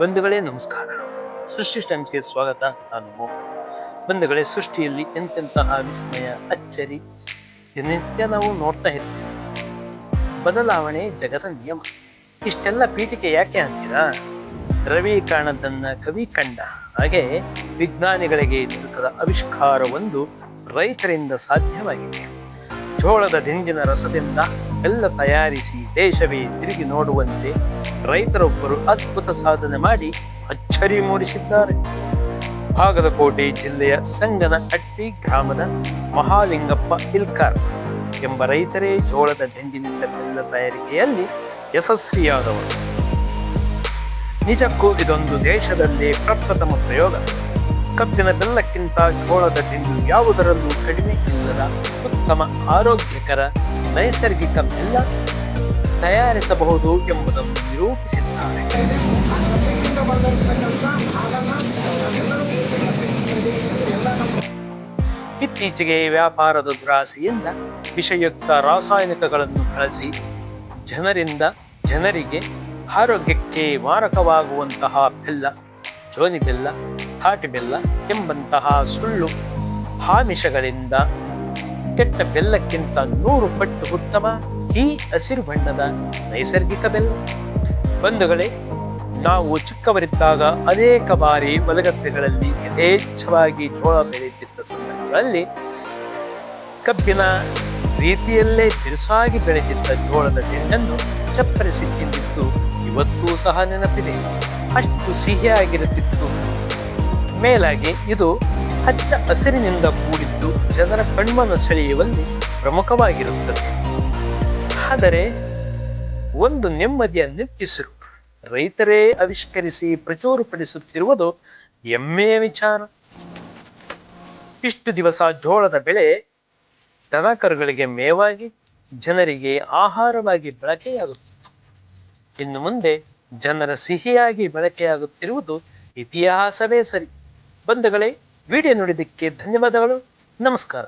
ಬಂಧುಗಳೇ ನಮಸ್ಕಾರ. ಸೃಷ್ಟಿ ಟೈಮ್ಸ್ಗೆ ಸ್ವಾಗತ ನಾನು ಬಂಧುಗಳೇ, ಸೃಷ್ಟಿಯಲ್ಲಿ ಎಂತೆಂತಹ ವಿಸ್ಮಯ ಅಚ್ಚರಿ ದಿನನಿತ್ಯ ನಾವು ನೋಡ್ತಾ ಇರ್ತೀವಿ. ಬದಲಾವಣೆ ಜಗದ ನಿಯಮ. ಇಷ್ಟೆಲ್ಲ ಪೀಠಿಕೆ ಯಾಕೆ ಅಂತೀರಾ? ರವಿ ಕಾಣದನ್ನ ಕವಿ ಕಂಡ ಹಾಗೆ ವಿಜ್ಞಾನಿಗಳಿಗೆ ದೊರಕದ ಆವಿಷ್ಕಾರವೊಂದು ರೈತರಿಂದ ಸಾಧ್ಯವಾಗಿದೆ. ಜೋಳದ ದಿಂಡಿನ ರಸದಿಂದ ಬೆಲ್ಲ ತಯಾರಿಸಿ ದೇಶವೇ ತಿರುಗಿ ನೋಡುವಂತೆ ರೈತರೊಬ್ಬರು ಅದ್ಭುತ ಸಾಧನೆ ಮಾಡಿ ಅಚ್ಚರಿ ಮೂಡಿಸಿದ್ದಾರೆ. ಬಾಗಲಕೋಟೆ ಜಿಲ್ಲೆಯ ಸಂಗನಹಟ್ಟಿ ಗ್ರಾಮದ ಮಹಾಲಿಂಗಪ್ಪ ಇಲ್ಕಾರ್ ಎಂಬ ರೈತರೇ ಜೋಳದ ದಂಡಿನಿಂದ ಬೆಲ್ಲ ತಯಾರಿಕೆಯಲ್ಲಿ ಯಶಸ್ವಿಯಾದವರು. ನಿಜಕ್ಕೂ ಇದೊಂದು ದೇಶದಲ್ಲೇ ಪ್ರಪ್ರಥಮ ಪ್ರಯೋಗ. ಕಬ್ಬಿನ ಬೆಲ್ಲಕ್ಕಿಂತ ಜೋಳದ ದಿಂಡು ಯಾವುದರಲ್ಲೂ ಕಡಿಮೆ ಇಲ್ಲದ ಉತ್ತಮ, ಆರೋಗ್ಯಕರ, ನೈಸರ್ಗಿಕ ಬೆಲ್ಲ ತಯಾರಿಸಬಹುದು ಎಂಬುದನ್ನು ನಿರೂಪಿಸಿದ್ದಾರೆ. ಇತ್ತೀಚೆಗೆ ವ್ಯಾಪಾರದ ದುರಾಸೆಯಿಂದ ವಿಷಯುಕ್ತ ರಾಸಾಯನಿಕಗಳನ್ನು ಬಳಸಿ ಜನರಿಂದ ಜನರಿಗೆ ಆರೋಗ್ಯಕ್ಕೆ ಮಾರಕವಾಗುವಂತಹ ಬೆಲ್ಲ ಜೋನಿ ಬೆಲ್ಲ ಥಾಟಿ ಬೆಲ್ಲ ಎಂಬಂತಹ ಸುಳ್ಳು ಆಮಿಷಗಳಿಂದ ಕೆಟ್ಟ ಬೆಲ್ಲಕ್ಕಿಂತ ನೂರು ಪಟ್ಟು ಉತ್ತಮ ಈ ಹಸಿರು ಬಣ್ಣದ ನೈಸರ್ಗಿಕ ಬೆಲ್ಲ. ಬಂಧುಗಳೇ, ನಾವು ಚಿಕ್ಕವರಿದ್ದಾಗ ಅನೇಕ ಬಾರಿ ಹೊಲಗದ್ದೆಗಳಲ್ಲಿ ಯಥೇಚ್ಛವಾಗಿ ಜೋಳ ಬೆಳೆಯುತ್ತಿದ್ದ ಸಂದರ್ಭಗಳಲ್ಲಿ ಕಬ್ಬಿನ ರೀತಿಯಲ್ಲೇ ತಿರುಸಾಗಿ ಬೆಳೆದಿದ್ದ ಜೋಳದ ದಿಂಡನ್ನು ಚಪ್ಪರಿಸಿ ತಿಂದಿದ್ದು ಇವತ್ತೂ ಸಹ ನೆನಪಿದೆ. ಅಷ್ಟು ಸಿಹಿಯಾಗಿರುತ್ತಿತ್ತು. ಮೇಲಾಗಿ ಇದು ಹಚ್ಚ ಹಸಿರಿನಿಂದ ಕೂಡಿದ್ದು ಜನರ ಕಣ್ಮನ್ನು ಸೆಳೆಯುವಲ್ಲಿ ಪ್ರಮುಖವಾಗಿರುತ್ತದೆ. ಆದರೆ ಒಂದು ನೆಮ್ಮದಿಯ ನಿಟ್ಟಿಸಿರು ರೈತರೇ ಆವಿಷ್ಕರಿಸಿ ಪ್ರಚುರಪಡಿಸುತ್ತಿರುವುದು ಹೆಮ್ಮೆಯ ವಿಚಾರ. ಇಷ್ಟು ದಿವಸ ಜೋಳದ ಬೆಳೆ ದನಕರುಗಳಿಗೆ ಮೇವಾಗಿ ಜನರಿಗೆ ಆಹಾರವಾಗಿ ಬಳಕೆಯಾಗುತ್ತಿತ್ತು ಇನ್ನು ಮುಂದೆ ಜನರ ಸಿಹಿಯಾಗಿ ಬಳಕೆಯಾಗುತ್ತಿರುವುದು ಇತಿಹಾಸವೇ ಸರಿ. ಬಂಧುಗಳೇ, ವಿಡಿಯೋ ನೋಡಿದ್ದಕ್ಕೆ ಧನ್ಯವಾದಗಳು. ನಮಸ್ಕಾರ.